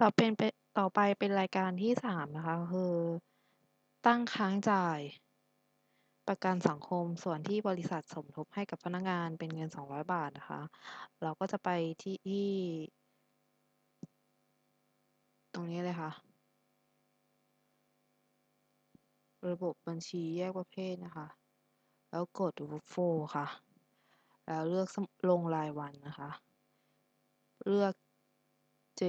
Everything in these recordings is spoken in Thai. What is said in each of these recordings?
ต่อเป็นไปต่อไปเป็นรายการที่3นะคะ คือ ตั้งค้างจ่าย ประกันสังคมส่วนที่บริษัทสมทบให้กับพนักงานเป็นเงิน 200 บาทนะคะ เราก็จะไปที่ที่ ตรงนี้เลยค่ะ ระบบบัญชีแยกประเภทนะคะ แล้วกด w o r f l o w ค่ะ แล้วเลือกลงรายวันนะคะ เลือก J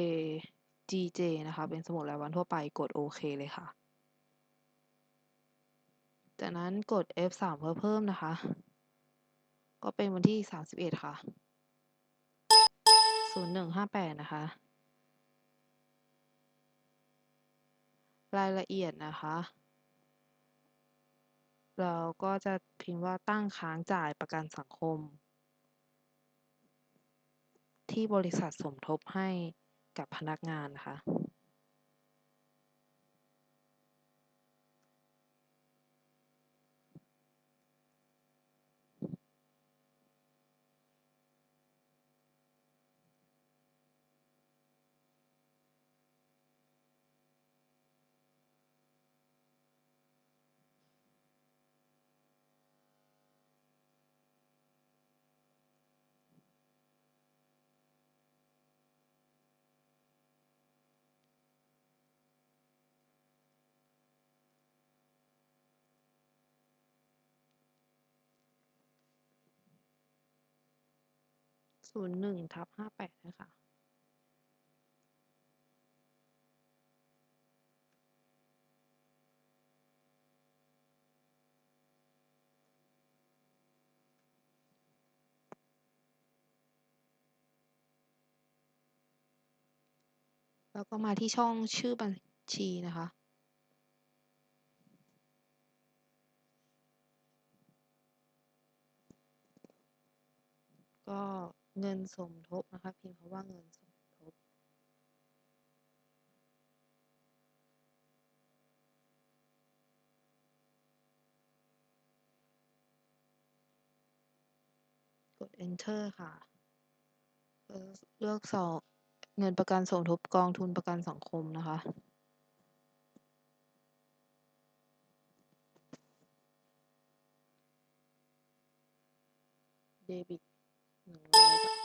GJ นะคะ เป็นสมุดรายวันทั่วไปกดโอเคเลยค่ะ จากนั้นกด F3 เพื่อเพิ่มนะคะ ก็เป็นวันที่ 31 ค่ะ 0158 นะคะ รายละเอียดนะคะ เราก็จะพิมพ์ว่าตั้งค้างจ่ายประกันสังคม ที่บริษัทสมทบให้ กับพนักงานนะูนย์หนึ่งทับห้าแปดเลยค่ะแล้วก็มาที่ช่องชื่อบัญชีนะคะ ก็ เงินสมทบนะคะพิมพ์คำว่าเงินสมทบ กด Enter ค่ะ เลือกสอบเงินประกันสมทบกองทุนประกันสังคมนะคะเดบิต 100บาท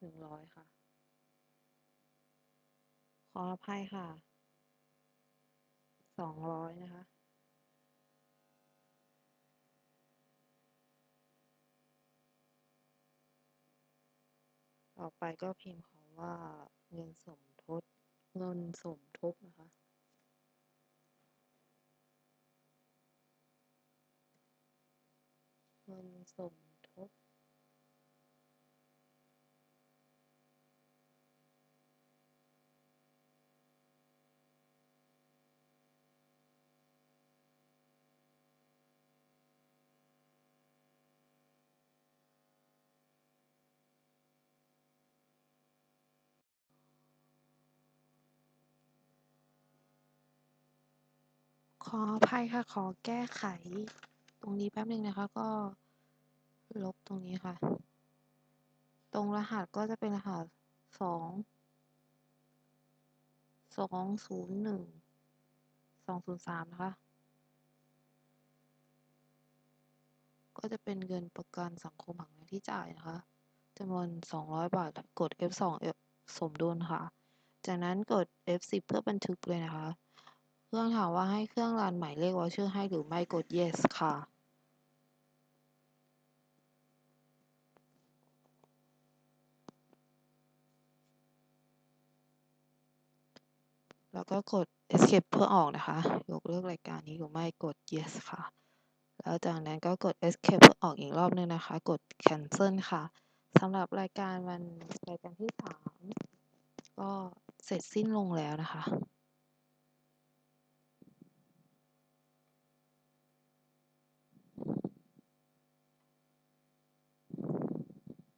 100ค่ะ ขออภัยค่ะ200นะคะ ต่อไปก็พิมพ์คำว่าเงินสมทบเงินสมทบนะคะเงินสมทบ ออภัยค่ะ ขอแก้ไข ตรงนี้แป๊บหนึ่งนะคะ ก็ลบตรงนี้ค่ะ ตรงรหัสก็จะเป็นรหัส2 201 203นย์หนึ่งสองศูนย์สามนะคะ ก็จะเป็นเงินประกันสังคมหักเงินที่จ่ายนะคะจำนวน200บาท กด F2 F สมดุลค่ะ จากนั้นกด F10 เพื่อบันทึกเลยนะคะ เครื่องถามว่าให้เครื่องรันหมายเลข voucher ให้หรือไม่กด Yes ค่ะแล้วก็กด Escape เพื่อออกนะคะ ยกเลิกรายการนี้หรือไม่กด Yes ค่ะ แล้วจากนั้นก็กด Escape เพื่อออกอีกรอบนึงนะคะ กด Cancel ค่ะสำหรับรายการวันรายการที่ 3 ก็เสร็จสิ้นลงแล้วนะคะ